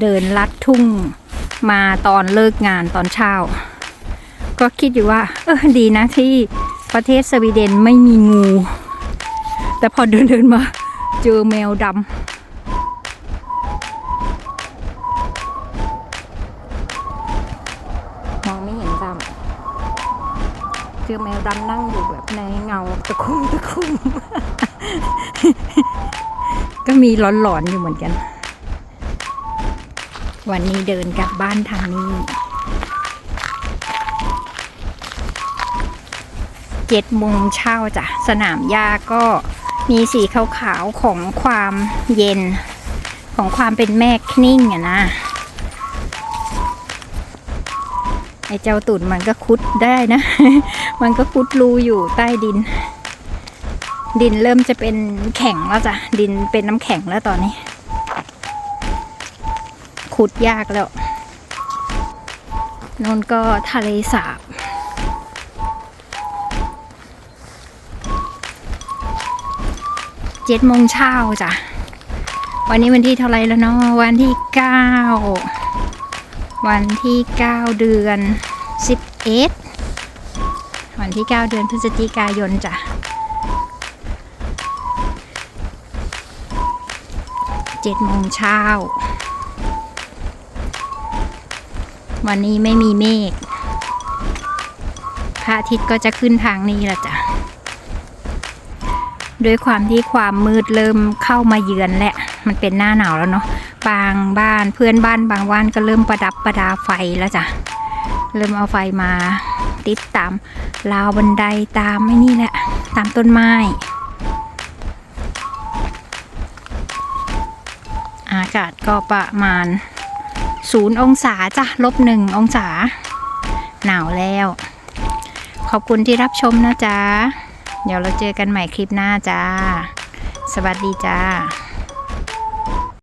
เดินลัดทุ่งมาตอนเลิกงานตอนเช้า ก็คิดอยู่ว่า เออดีนะที่ประเทศสวีเดนไม่มีงู แต่พอเดินเดินมา เจอแมวดำมองไม่เห็นซ้ำเจอแมวดำนั่งอยู่แบบในเงาตะคุ่มตะคุ่มก็มีหลอนๆอยู่เหมือนกัน วันนี้เดินกลับบ้านทางนี้เจ็ดโมงเช้าจ้ะ สนามหญ้าก็มีสีขาวๆของความเย็น ของความเป็นแม่คนิ่งอะนะ ไอเจ้าตุ่นมันก็คุดได้นะ มันก็คุดรูอยู่ใต้ดิน ดินเริ่มจะเป็นแข็งแล้วจ้ะ ดินเป็นน้ำแข็งแล้วตอนนี้ ขุดยากแล้วนนก็ทะเลสาบ เจ็ดโมงเช้าจ้ะ วันนี้วันที่เท่าไรแล้วเนาะ วันที่เก้า วันที่เก้าเดือนสิบเอ็ด วันที่เก้าเดือนพฤศจิกายนจ้ะเจ็ดโมงเช้า วันนี้ไม่มีเมฆพระอาทิตย์ก็จะขึ้นทางนี้ละจ้ะด้วยความที่ความมืดเริ่มเข้ามาเยือนแหละ มันเป็นหน้าหนาวแล้วเนาะ บางบ้านเพื่อนบ้านบางบ้านก็เริ่มประดับประดาไฟแล้วจ้ะ เริ่มเอาไฟมาติดตามราวบันไดตามไม่นี่แหละ ตามต้นไม้อากาศก็ประมาณ ศูนย์องศาจ้ะลบหนึ่งองศา หนาวแล้ว ขอบคุณที่รับชมนะจ๊ะ เดี๋ยวเราเจอกันใหม่คลิปหน้าจ้า สวัสดีจ้า